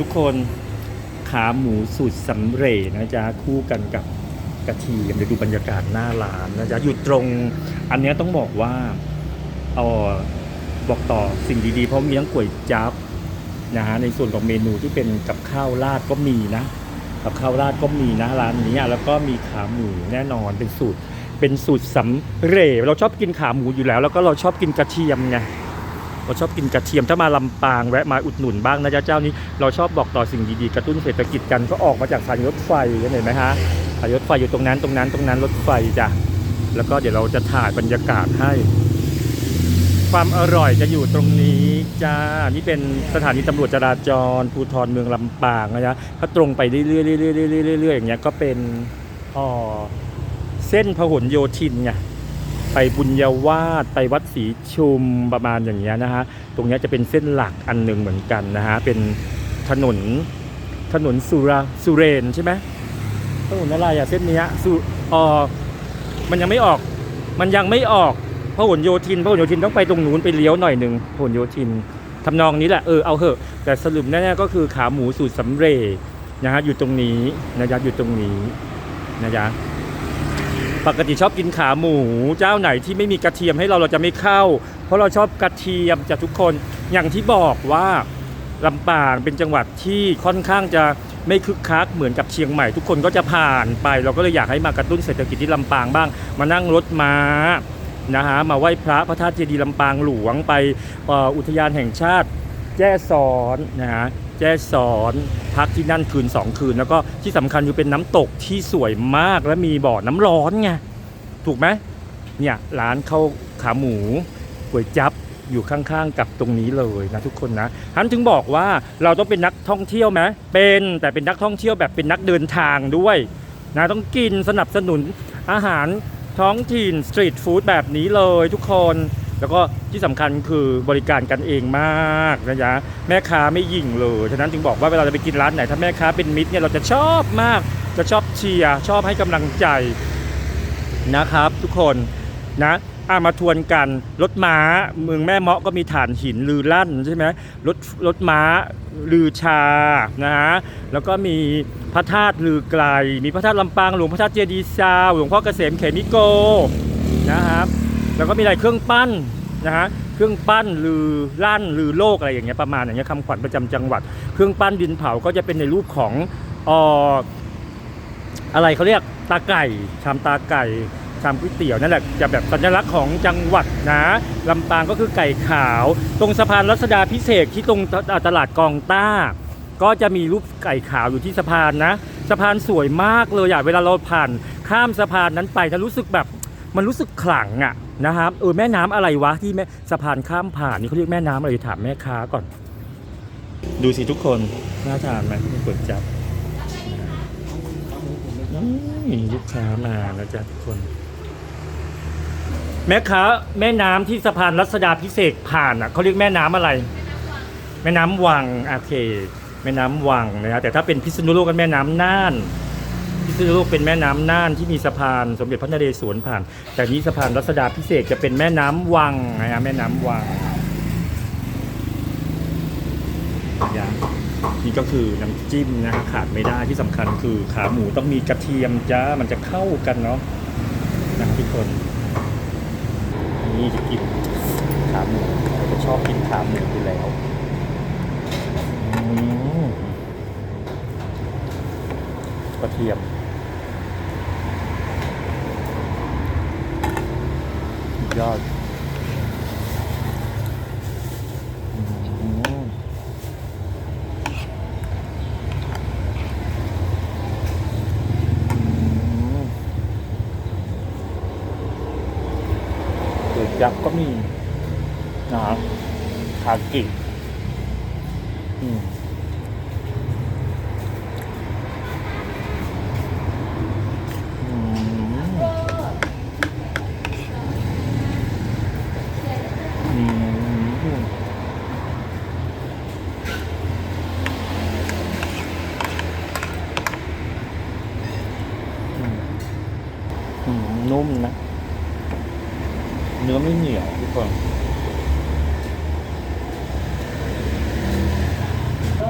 ทุกคนขาหมูสูตรสำเร็จนะจ๊ะคู่กันกับกระเทียมเดี๋ยวดูบรรยากาศหน้าร้านนะจ๊ะอยู่ตรงอันเนี้ยต้องบอกว่าเออบอกต่อสิ่งดีๆ เพราะมีทั้งก๋วยจับนะฮะในส่วนของเมนูที่เป็นกับข้าวราดก็มีนะกับข้าวราดก็มีนะร้านนี้แล้วก็มีขาหมูแน่นอนเป็นสูตรเป็นสูตรสำเร็จเราชอบกินขาหมูอยู่แล้ว แล้วก็เราชอบกินกระเทียมไง เราชอบกินกระเทียมถ้ามาลำปางแวะมาอุดหนุนบ้างนะจ๊ะเจ้านี้เราชอบบอกต่อสิ่งดีๆกระตุ้นเศรษฐกิจกันก็ออกมาจากสถานีรถไฟเห็นไหมฮะสานีรถไฟอยู่ตรงนั้นตรงนั้นตรงนั้นรถไฟจ้ะแล้วก็เดี๋ยวเราจะถ่ายบรรยากาศให้ ความอร่อยจะอยู่ตรงนี้จ้านี่เป็นสถานีตำรวจจราจรภูธรเมืองลำปางนะจ๊ะถ้าตรงไปเรื่อยๆเรื่อยๆเรื่อยๆเรื่อยๆอย่างเงี้ยก็เป็นอ๋อเส้นพหลโยธินไง ไปบุญญาวาสไปวัดศรีชุมประมาณอย่างเงี้ยนะฮะตรงเนี้ยจะเป็นเส้นหลักอันหนึ่งเหมือนกันนะฮะเป็นถนนถนนสุราสุเรนใช่ไหมถนนอะไรอะเส้นเนี้ยสุออมันยังไม่ออก มันยังไม่ออกพหลโยธินพหลโยธินต้องไปตรงนู้นไปเลี้ยวหน่อยหนึ่งพหลโยธินทำนองนี้แหละเออเอาเหอะแต่สรุปแน่ๆก็คือขาหมูสูตรสำเร็จนะฮะอยู่ตรงนี้นะจ๊ะอยู่ตรงนี้นะจ๊ะ ปกติชอบกินขาหมู เจ้าไหนที่ไม่มีกระเทียมให้เราเราจะไม่เข้า เพราะเราชอบกระเทียมจากทุกคนอย่างที่บอกว่าลำปางเป็นจังหวัดที่ค่อนข้างจะไม่คึกคักเหมือนกับเชียงใหม่ทุกคนก็จะผ่านไป เราก็เลยอยากให้มากระตุ้นเศรษฐกิจที่ลำปางบ้าง มานั่งรถม้านะฮะมาไหว้พระพระธาตุเจดีย์ลำปางหลวงไปอุทยานแห่งชาติ แจ้ซ้อนนะฮะแจ้ซ้อน พักที่นั่นคืน 2 คืน แล้วก็ที่สำคัญคือเป็นน้ำตกที่สวยมากและมีบ่อน้ำร้อนไงถูกไหมเนี่ยร้านข้าวขาหมูก๋วยจับอยู่ข้างๆกับตรงนี้เลยนะทุกคนนะฮันถึงบอกว่าเราต้องเป็นนักท่องเที่ยวไหมเป็นแต่เป็นนักท่องเที่ยวแบบเป็นนักเดินทางด้วยนะต้องกินสนับสนุนอาหารท้องถิ่นสตรีทฟู้ดแบบนี้เลยทุกคน แล้วก็ที่สำคัญคือบริการกันเองมากนะจ๊ะแม่ค้าไม่ยิ่งเลยฉะนั้นจึงบอกว่าเวลาเราไปกินร้านไหนถ้าแม่ค้าเป็นมิตรเนี่ยเราจะชอบมาก จะชอบเชียร์ชอบให้กำลังใจนะครับ ทุกคนนะอามาทวนกันรถม้าเมืองแม่เมาะก็มีฐานหินลือลั่นใช่ไหมรถรถม้าลือชานะฮะแล้วก็มีพระธาตุลือไกล มีพระธาตุลำปางหลวงพระธาตุเจดีย์ซาวหลวงพ่อเกษมเขมิโกนะครับ แล้วก็มีอะไรเครื่องปั้นนะฮะเครื่องปั้นลือลั่นลือโลกอะไรอย่างเงี้ยประมาณอย่างเงี้ยคำขวัญประจำจังหวัด เครื่องปั้นดินเผาก็จะเป็นในรูปของอออะไรเขาเรียกตาไก่ชามตาไก่ชามก๋วยเตี๋ยวนั่นแหละจะแบบสัญลักษณ์ของจังหวัดนะลำปางก็คือไก่ขาว ตรงสะพานรัชดาพิเศษที่ตรงตลาดกองต้า ก็จะมีรูปไก่ขาวอยู่ที่สะพานนะ สะพานสวยมากเลยอะเวลาเราผ่านข้ามสะพานนั้นไปจะรู้สึกแบบ มันรู้สึกขลังอะนะครับเออแม่น้ำอะไรวะที่แม่สะพานข้ามผ่านนี่เขาเรียกแม่น้ำอะไรถามแม่ค้าก่อน ดูสิทุกคนน่าทานไหมมีก๋วยจับมีลูกค้ามานะจ๊ะทุกคน แม่ค้าแม่น้ำที่สะพานรัชดาพิเศษผ่านอะเขาเรียกแม่น้ำอะไร แม่น้ำวังโอเค แม่น้ำวังนะฮะแต่ถ้าเป็นพิษณุโลกก็แม่น้ำน่าน พิษณุโลกเป็นแม่น้ำน่านที่มีสะพานสมเด็จพระนเรศวรผ่าน แต่นี้สะพานรัชดาพิเศษกจะเป็นแม่น้ำวังนะฮะแม่น้ำวังอย่างนี่ก็คือน้ำจิ้มนะฮะขาดไม่ได้ที่สำคัญคือขาหมูต้องมีกระเทียมจ้ามันจะเข้ากันเนาะนะทุกคน นี่จะกินขาหมูเราจะชอบกินขาหมูอยู่แล้วอืมกระเทียมสุด ยอดอืมอืมก๋วยจับก็มีนะครับคากิอืมอืมอืมอืมอืม นุ่มนะ เนื้อไม่เหนียวทุกคน